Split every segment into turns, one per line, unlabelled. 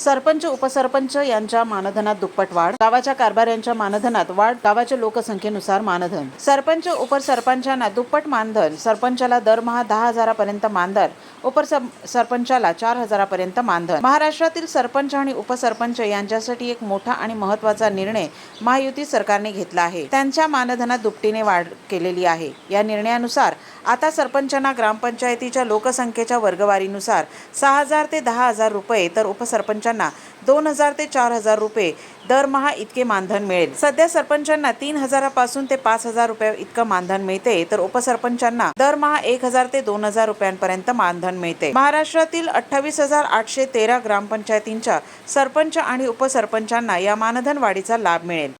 सरपंच उपसरपंच यांच्या मानधनात दुप्पट वाढ. गावाच्या कारभाऱ्यांच्या मानधनात वाढ. गावाच्या लोकसंख्येनुसार मानधन. सरपंच उपसरपंचांना दुप्पट मानधन. सरपंचाला दरमहा दहा हजारापर्यंत मानधन. उपसर सरपंचाला चार हजारापर्यंत मानधन. महाराष्ट्रातील सरपंच आणि उपसरपंच यांच्यासाठी एक मोठा आणि महत्त्वाचा निर्णय महायुती सरकारने घेतला आहे. त्यांच्या मानधनात दुपटीने वाढ केलेली आहे. या निर्णयानुसार आता सरपंचांना ग्रामपंचायतीच्या लोकसंख्येच्या वर्गवारीनुसार सहा हजार ते दहा हजार रुपये तर उपसरपंच सरपंचांना दोन हजार ते चार हजार रुपये दरमहा इतके मानधन मिळेल. सध्या सरपंचांना तीन हजारापासून ते पाच हजार रुपये इतकं मानधन मिळते तर उपसरपंचांना दरमहा एक हजार ते दोन हजार रुपयांपर्यंत मानधन मिळते. महाराष्ट्रातील अठ्ठावीस हजार आठशे तेरा ग्रामपंचायतींच्या सरपंच आणि उपसरपंचांना या मानधन वाढीचा लाभ मिळेल.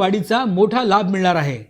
वाढीचा मोठा लाभ मिळणार आहे.